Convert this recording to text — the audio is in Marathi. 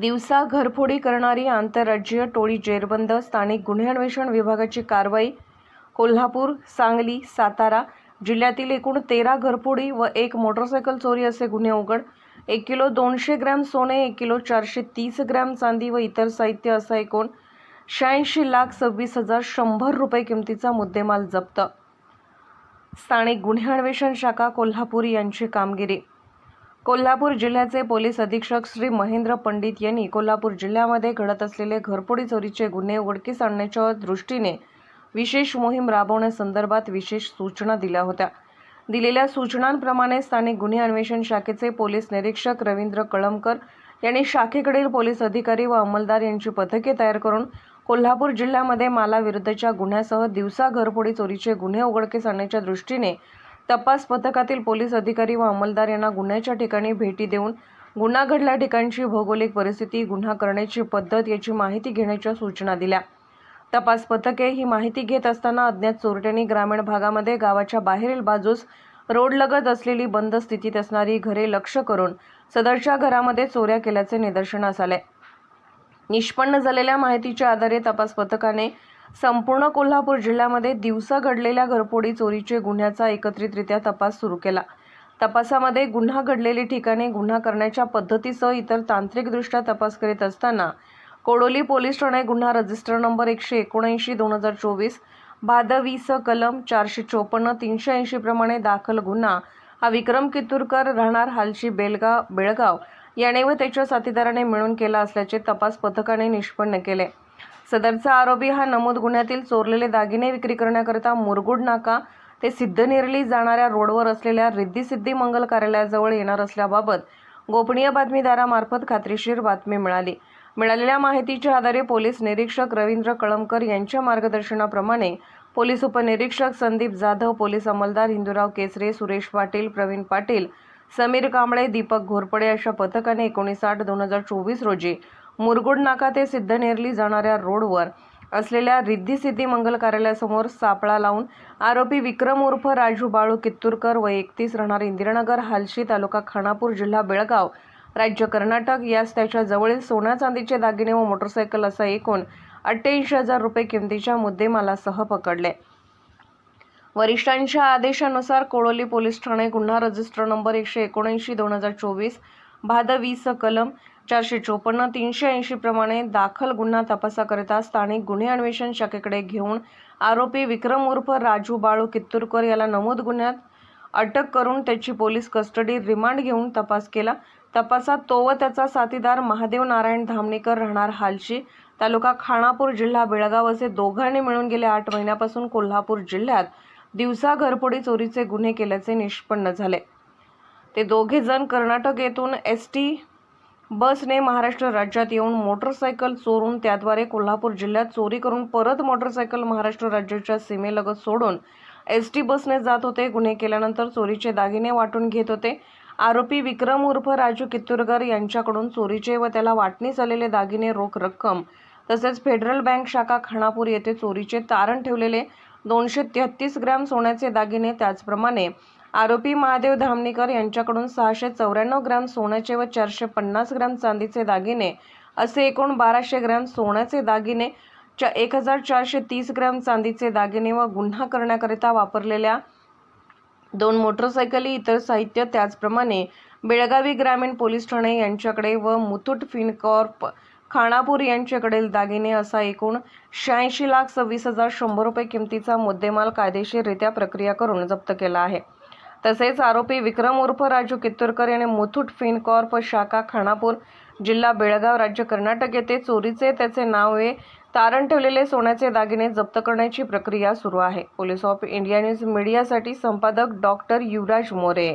दिवसा घरफोडी करणारी आंतरराज्यीय टोळी जेरबंद स्थानिक गुन्हे अन्वेषण विभागाची कारवाई कोल्हापूर सांगली सातारा जिल्ह्यातील एकूण तेरा घरफोडी व एक मोटरसायकल चोरी असे गुन्हे उघड. एक किलो दोनशे ग्रॅम सोने एक किलो चारशे तीस ग्रॅम चांदी व इतर साहित्य असा एकूण शहाऐंशी लाख सव्वीस हजार शंभर रुपये किमतीचा मुद्देमाल जप्त. स्थानिक गुन्हे अन्वेषण शाखा कोल्हापूर यांची कामगिरी कोल्हापूर जिल्ह्याचे पोलीस अधीक्षक श्री महेंद्र पंडित यांनी कोल्हापूर जिल्ह्यामध्ये घडत असलेले घरपोडी चोरीचे गुन्हे उघडकीस आणण्याच्या दृष्टीने विशेष मोहीम राबवण्यासंदर्भात विशेष सूचना दिल्या होत्या. दिलेल्या सूचनांप्रमाणे स्थानिक गुन्हे अन्वेषण शाखेचे पोलीस निरीक्षक रवींद्र कळमकर यांनी शाखेकडील पोलीस अधिकारी व अंमलदार यांची पथके तयार करून कोल्हापूर जिल्ह्यामध्ये मालाविरुद्धच्या गुन्ह्यासह दिवसा घरफोडी चोरीचे गुन्हे उघडकीस आणण्याच्या दृष्टीने तपास पथकातील पोलीस अधिकारी व अंमलदार यांना गुन्ह्याच्या ठिकाणी भेटी देऊन गुन्हा घडल्या ठिकाणची भौगोलिक परिस्थिती गुन्हा करण्याची पद्धत याची माहिती घेण्याच्या सूचना दिल्या. तपास पथके ही माहिती घेत असताना अज्ञात चोरट्यांनी ग्रामीण भागामध्ये गावाच्या बाहेरील बाजूस रोडलगत असलेली बंद स्थितीत असणारी घरे लक्ष करून सदरच्या घरामध्ये चोऱ्या केल्याचे निदर्शनास आले. निष्पन्न झालेल्या माहितीच्या आधारे तपास पथकाने संपूर्ण कोल्हापूर जिल्ह्यामध्ये दिवसा घडलेल्या घरफोडी चोरीचे गुन्ह्याचा एकत्रितरित्या तपास सुरू केला. तपासामध्ये गुन्हा घडलेली ठिकाणे गुन्हा करण्याच्या पद्धतीसह इतर तांत्रिकदृष्ट्या तपास करीत असताना कोडोली पोलीस ठाणे गुन्हा रजिस्टर नंबर एकशे एकोणऐंशी दोन हजार चोवीस भादवीस कलम चारशे चोपन्न तीनशे ऐंशी प्रमाणे दाखल गुन्हा हा विक्रम कितूरकर राहणार हालची बेलगाव बेळगाव याने व त्याच्या साथीदाराने मिळून केला असल्याचे तपास पथकाने निष्पन्न केले. सदरचा आरोपी हा नमूद गुन्ह्यातील चोरलेले दागिने विक्री करण्याकरिता मुरगुड नाका ते सिद्धनेरली जाणाऱ्या रोडवर असलेल्या रिद्धी सिद्धी मंगल कार्यालयाजवळ येणार असल्याबाबत गोपनीय बातमीदारामार्फत खात्रीशीर बातमी मिळाली. मिळालेल्या माहितीच्या आधारे पोलीस निरीक्षक रवींद्र कळमकर यांच्या मार्गदर्शनाप्रमाणे पोलीस उपनिरीक्षक संदीप जाधव पोलीस अंमलदार हिंदूराव केसरे सुरेश पाटील प्रवीण पाटील समीर कांबळे दीपक घोरपडे अशा पथकाने एकोणीस आठ दोन हजार चोवीस रोजी मुरगुड नाका ते सिद्धनेरली जाणाऱ्या रोडवर असलेल्या रिद्धी सिद्धी मंगल कार्यालयासमोर सापळा लावून आरोपी विक्रम उर्फ राजू बाळू कित्तूरकर व एकतीस राहणार इंदिरानगर हालशी तालुका खानापूर जिल्हा बेळगाव. राज्य कर्नाटक यास त्याच्या जवळील सोन्या चांदीचे दागिने व मोटरसायकल असा एकूण अठ्ठ्याऐंशी हजार रुपये किमतीच्या मुद्देमालासह पकडले. वरिष्ठांच्या आदेशानुसार कोळोली पोलीस ठाणे गुन्हा रजिस्टर नंबर एकशे एकोणऐंशी दोन हजार चोवीस भादवी कलम चारशे चोपन्न तीनशे ऐंशी प्रमाणे दाखल गुन्हा तपासाकरिता स्थानिक गुन्हे अन्वेषण शाखेकडे घेऊन आरोपी विक्रम उर्फ राजू बाळू कित्तूरकर याला नमूद गुन्ह्यात अटक करून त्याची पोलीस कस्टडी रिमांड घेऊन तपास केला. तपासात तो व त्याचा साथीदार महादेव नारायण धामणेकर राहणार हालशी तालुका खानापूर जिल्हा बेळगाव असे दोघांनी मिळून गेल्या आठ महिन्यापासून कोल्हापूर जिल्ह्यात दिवसा घरफोडी चोरीचे गुन्हे केल्याचे निष्पन्न झाले. ते दोघे जण कर्नाटक येथून एस टी बसने महाराष्ट्र राज्यात येऊन मोटरसायकल चोरून त्याद्वारे कोल्हापूर जिल्ह्यात चोरी करून परत मोटरसायकल महाराष्ट्र राज्याच्या सीमेलगत सोडून एस टी बसने जात होते. गुन्हे केल्यानंतर चोरीचे दागिने वाटून घेत होते. आरोपी विक्रम उर्फ राजू कित्तूरकर यांच्याकडून चोरीचे व त्याला वाटणीस आलेले दागिने रोख रक्कम तसेच फेडरल बँक शाखा खानापूर येथे चोरीचे तारण ठेवलेले दोनशे तेहतीस ग्रॅम सोन्याचे दागिने त्याचप्रमाणे आरोपी महादेव धामणीकर यांच्याकडून सहाशे चौऱ्याण्णव ग्रॅम सोन्याचे व चारशे पन्नास ग्रॅम चांदीचे दागिने असे एकूण बाराशे ग्रॅम सोन्याचे दागिने च्या एक हजार चारशे तीस ग्रॅम चांदीचे दागिने व गुन्हा करण्याकरिता वापरलेल्या दोन मोटरसायकली इतर साहित्य त्याचप्रमाणे बेळगावी ग्रामीण पोलीस ठाणे यांच्याकडे व मुथूट फिनकॉर्प खानापूर यांच्याकडील दागिने असा एकूण शहाऐंशी लाख सव्वीस हजार शंभर रुपये किमतीचा मुद्देमाल कायदेशीररित्या प्रक्रिया करून जप्त केला आहे. तसेच आरोपी विक्रम उर्फ राजू कित्तूरकर याने मुथूट फिनकॉर्प शाखा खानापूर जिल्हा बेळगाव राज्य कर्नाटक येथे चोरीचे त्याचे नाव हे तारण ठेवलेले सोन्याचे दागिने जप्त करण्याची प्रक्रिया सुरू आहे. पोलीस ऑफ इंडिया न्यूज मीडियासाठी संपादक डॉक्टर युवराज मोरे.